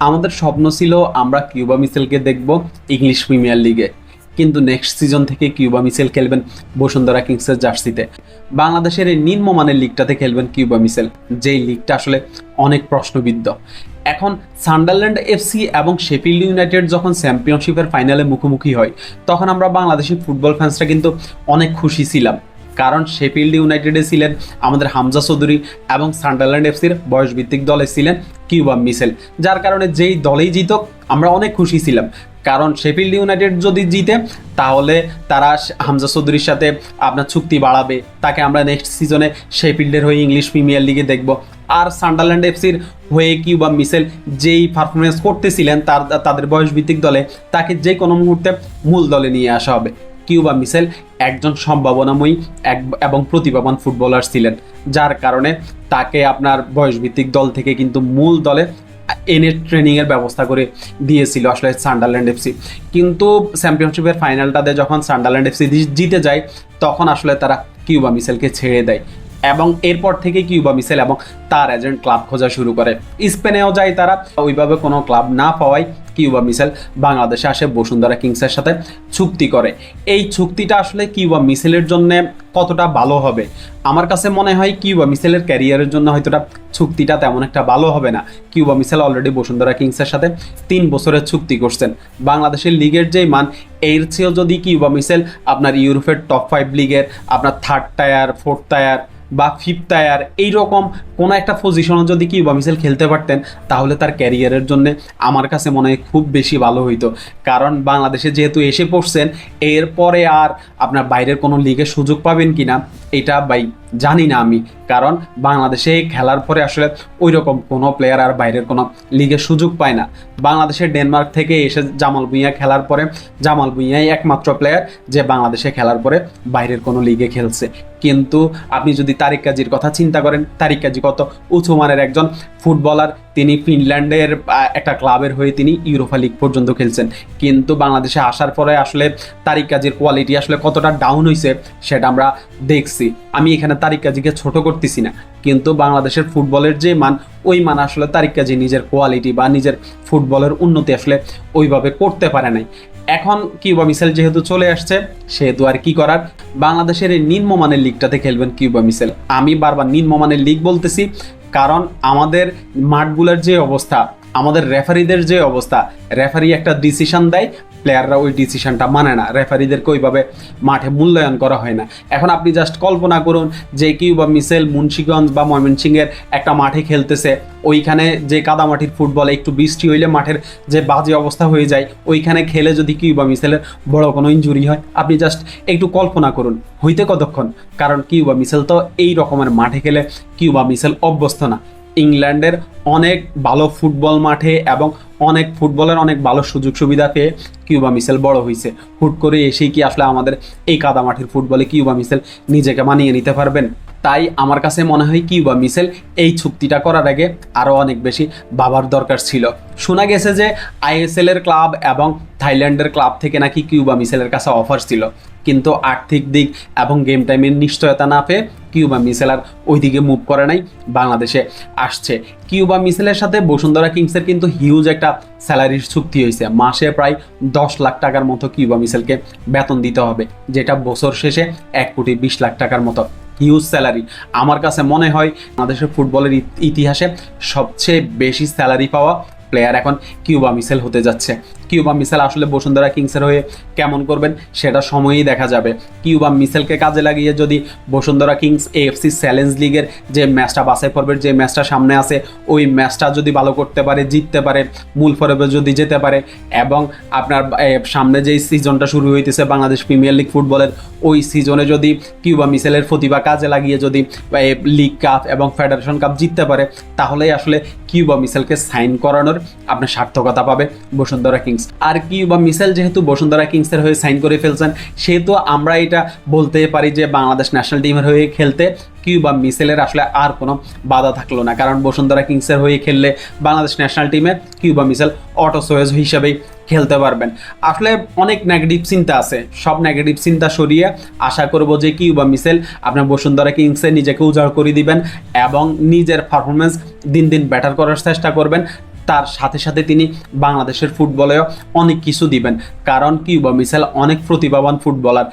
আমাদের স্বপ্ন ছিল আমরা কিউবা মিসেলকে দেখব ইংলিশ প্রিমিয়ার লিগে। কিন্তু নেক্সট সিজন থেকে কিউবা মিসেল খেলবেন বসুন্ধরা কিংসের জার্সিতে। বাংলাদেশের এই নিম্নমানের লিগটাতে খেলবেন কিউবা মিসেল যেই লিগটা আসলে অনেক প্রশ্নবিদ্ধ। এখন সান্ডারল্যান্ড এফসি এবং শেফিল্ড ইউনাইটেড যখন চ্যাম্পিয়নশিপের ফাইনালে মুখোমুখি হয়, তখন আমরা বাংলাদেশি ফুটবল ফ্যান্সরা কিন্তু অনেক খুশি ছিলাম। কারণ শেফিল্ড ইউনাইটেডে ছিলেন আমাদের হামজা চৌধুরী এবং সান্ডারল্যান্ড এফসির বয়সভিত্তিক দলে ছিলেন কিউবা মিসেল। যার কারণে যেই দলেই জিতক, আমরা অনেক খুশি ছিলাম। কারণ শেফিল্ড ইউনাইটেড যদি জিতে, তাহলে তারা হামজা চৌধুরীর সাথে আপনার চুক্তি বাড়াবে। তাকে আমরা নেক্সট সিজনে শেফিল্ডের হয়ে ইংলিশ প্রিমিয়ার লিগে দেখব। আর সান্ডারল্যান্ড এফসির হয়ে কিউবা মিসেল যেই পারফরমেন্স করতেছিলেন, তার, তাদের বয়সভিত্তিক দলে, তাকে যে কোনো মুহূর্তে মূল দলে নিয়ে আসা হবে। কিউবা মিসেল একজন সম্ভাবনাময়ী এক এবং প্রতিভাবান ফুটবলার ছিলেন, যার কারণে তাকে আপনার বয়সভিত্তিক দল থেকে কিন্তু মূল দলে এনে ট্রেনিংয়ের ব্যবস্থা করে দিয়েছিল আসলে সান্ডারল্যান্ড এফসি। কিন্তু চ্যাম্পিয়নশিপের ফাইনালটাতে যখন সান্ডারল্যান্ড এফসি জিতে যায়, তখন আসলে তারা কিউবা মিসেলকে ছেড়ে দেয়। এবং এরপর থেকে কিউবা মিসেল এবং তার এজেন্ট ক্লাব খোঁজা শুরু করে। স্পেনেও যায় তারা, ওইভাবে কোনো ক্লাব না পাওয়ায় কিউবা মিসেল বাংলাদেশে আসে বসুন্ধরা কিংসের সাথে চুক্তি করে। এই চুক্তিটা আসলে কিউবা মিসেলের জন্য কতটা ভালো হবে? আমার কাছে মনে হয় কিউবা মিসেলের ক্যারিয়ারের জন্য হয়তো চুক্তিটা তেমন একটা ভালো হবে না। কিউবা মিসেল অলরেডি বসুন্ধরা কিংসের সাথে তিন বছরের চুক্তি করছেন। বাংলাদেশের লিগের যেই মান, এর চেয়েও যদি কিউবা মিসেল আপনার ইউরোপের টপ ফাইভ লিগের আপনার থার্ড টায়ার ফোর্থ টায়ার বা ফিফথ টায়ার এইরকম কোনো একটা পজিশনে যদি কিউবা মিসেল খেলতে পারতেন, তাহলে তার ক্যারিয়ারের জন্য আমার কাছে মনে হয় খুব বেশি ভালো হইতো। কারণ বাংলাদেশে যেহেতু এসে পড়ছেন, এরপরে আর আপনার বাইরের কোনো লিগে সুযোগ পাবেন কি না এটা বাই জানি না আমি, কারণ বাংলাদেশে খেলার পরে আসলে ওই রকম কোনো প্লেয়ার আর বাইরের কোনো লিগে সুযোগ পায় না। বাংলাদেশের ডেনমার্ক থেকে এসে জামাল ভুঁইয়া খেলার পরে, জামাল ভুঁইয়াই একমাত্র প্লেয়ার যে বাংলাদেশে খেলার পরে বাইরের কোনো লিগে খেলছে। কিন্তু আপনি যদি তারিক কাজীর কথা চিন্তা করেন, তারিক কাজী কত উঁচু মানের একজন ফুটবলার তিনি ফিনল্যান্ডের একটা ক্লাবের হয়ে তিনি ইউরোপা লিগ পর্যন্ত খেলছেন। কিন্তু বাংলাদেশে আসার পরে আসলে তারিক কাজীর কোয়ালিটি আসলে কতটা ডাউন হয়েছে সেটা আমরা দেখছি। আমি এখানে তারিক কাজীকে ছোট করতেছি না। কিন্তু বাংলাদেশের ফুটবলের যে মান, ওই মান আসলে তারিক কাজী নিজের কোয়ালিটি বা নিজের ফুটবলের উন্নতি আসলে ওইভাবে করতে পারে নাই। এখন কিউবা মিসেল যেহেতু চলে আসছে, সেহেতু আর কি করার? বাংলাদেশের এই নিম্নমানের লিগটাতে খেলবেন কিউবা মিসেল আমি বারবার নিম্নমানের লিগ বলতেছি কারণ আমাদের মাঠগুলোর যে অবস্থা আমাদের রেফারিদের যে অবস্থা রেফারি একটা ডিসিশন দেয় প্লেয়াররা ওই ডিসিশনটা মানে না। রেফারিদেরকে ওইভাবে মাঠে মূল্যায়ন করা হয় না। এখন আপনি জাস্ট কল্পনা করুন যে কিউ বা মিসেল মুন্সিগঞ্জ বা ময়মনসিংহের একটা মাঠে খেলতেছে, ওইখানে যে কাদামাটির ফুটবল একটু বৃষ্টি হইলে মাঠের যে বাজে অবস্থা হয়ে যায়, ওইখানে খেলে যদি কিউ বা মিসেলের বড় কোনো ইঞ্জুরি হয়, আপনি জাস্ট একটু কল্পনা করুন, হইতে কতক্ষণ? কারণ কিউ বা মিসেল তো এই রকমের মাঠে খেলে, কিউ বা মিসেল অভ্যস্ত না। ইংল্যান্ডের অনেক ভালো ফুটবল মাঠে এবং অনেক ফুটবলের অনেক ভালো সুযোগ সুবিধা পেয়ে কিউবা মিসেল বড় হয়েছে হুট করে এসেই কি আসলে আমাদের এই কাদামাটির ফুটবলে কিউবা মিসেল নিজেকে মানিয়ে নিতে পারবেন? তাই আমার কাছে মনে হয় কিউবা মিসেল এই চুক্তিটা করার আগে আরও অনেক বেশি ভাবার দরকার ছিল। শোনা গেছে যে আইএসএল এর ক্লাব এবং থাইল্যান্ডের ক্লাব থেকে নাকি কিউবা মিসেলের কাছে অফার ছিল। কিন্তু আর্থিক দিক এবং গেম টাইমের নিশ্চয়তা না পেয়ে কিউবা মিসেল আর ওইদিকে মুভ করে নাই, বাংলাদেশে আসছে। কিউবা মিসেলের সাথে বসুন্ধরা কিংসের কিন্তু হিউজ একটা স্যালারির চুক্তি হয়েছে। মাসে প্রায় দশ লাখ টাকার মতো কিউবা মিসেলকে বেতন দিতে হবে, যেটা বছর শেষে এক কোটি বিশ লাখ টাকার মতো। হিউজ স্যালারি আমার কাছে মনে হয় বাংলাদেশের ফুটবলের ইতিহাসে সবচেয়ে বেশি স্যালারি পাওয়া প্লেয়ার এখন কিউবা মিসেল হতে যাচ্ছে। কিউবা মিসেল আসলে বসুন্ধরা কিংসের হয়ে কেমন করবেন সেটা সময়ই দেখা যাবে। কিউবা মিসেলকে কাজে লাগিয়ে যদি বসুন্ধরা কিংস এএফসি চ্যালেঞ্জ লিগের যে ম্যাচটা বাছাই পর্বের যে ম্যাচটা সামনে আছে, ওই ম্যাচটা যদি ভালো করতে পারে, জিততে পারে, মূল পর্বে যদি যেতে পারে এবং আপনার সামনে যেই সিজনটা শুরু হইতেছে বাংলাদেশ প্রিমিয়ার লিগ ফুটবলের ওই সিজনে যদি কিউবা মিসেলের প্রতিভা কাজে লাগিয়ে যদি লিগ কাপ এবং ফেডারেশন কাপ জিততে পারে, তাহলেই আসলে কিউবা মিসেলকে সাইন করানোর আপনার সার্থকতা পাবে, বসুন্ধরা কিংস। আর কিউবা মিসেল যেহেতু বসুন্ধরা কিংসের হয়ে সাইন করে ফেলছেন, সেহেতু আমরা এটা বলতে পারি যে বাংলাদেশ ন্যাশনাল টিমের হয়ে খেলতে কিউবা মিসেলের আসলে আর কোনো বাধা থাকল না। কারণ বসুন্ধরা কিংসের হয়ে খেললে বাংলাদেশ ন্যাশনাল টিমে কিউবা মিসেল অটো সোয়েজ হিসাবেই খেলতে পারবেন। আসলে অনেক নেগেটিভ চিন্তা আছে। সব নেগেটিভ চিন্তা সরিয়ে আশা করব যে কিউবা মিসেল আপনার বসুন্ধরা কিংসে নিজেকে উজাড় করে দিবেন এবং নিজের পারফরমেন্স দিন দিন বেটার করার চেষ্টা করবেন। তার সাথে সাথে তিনি বাংলাদেশের ফুটবলেও অনেক কিছু দিবেন। কারণ কিউবা মিসাইল অনেক প্রতিভাবান ফুটবলার।